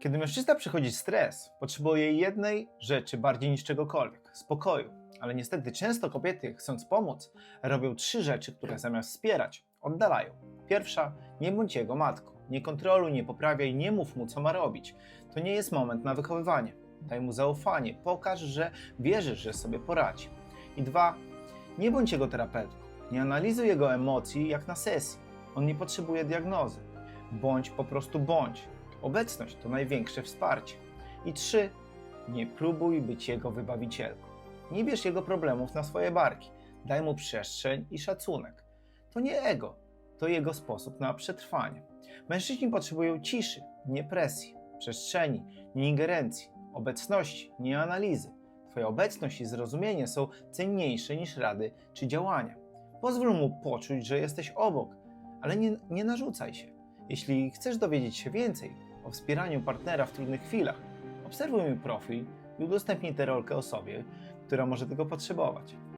Kiedy mężczyzna przechodzi stres, potrzebuje jednej rzeczy bardziej niż czegokolwiek spokoju. Ale niestety często kobiety, chcąc pomóc, robią trzy rzeczy, które zamiast wspierać, oddalają. Pierwsza, nie bądź jego matką. Nie kontroluj, nie poprawiaj, nie mów mu, co ma robić. To nie jest moment na wychowywanie. Daj mu zaufanie, pokaż, że wierzysz, że sobie poradzi. I dwa, nie bądź jego terapeutką. Nie analizuj jego emocji jak na sesji. On nie potrzebuje diagnozy. Bądź po prostu bądź. Obecność to największe wsparcie. I trzy, nie próbuj być jego wybawicielką. Nie bierz jego problemów na swoje barki. Daj mu przestrzeń i szacunek. To nie ego, to jego sposób na przetrwanie. Mężczyźni potrzebują ciszy, nie presji, przestrzeni, nie ingerencji, obecności, nie analizy. Twoja obecność i zrozumienie są cenniejsze niż rady czy działania. Pozwól mu poczuć, że jesteś obok, ale nie, nie narzucaj się. Jeśli chcesz dowiedzieć się więcej o wspieraniu partnera w trudnych chwilach, obserwuj mój profil i udostępnij tę rolkę osobie, która może tego potrzebować.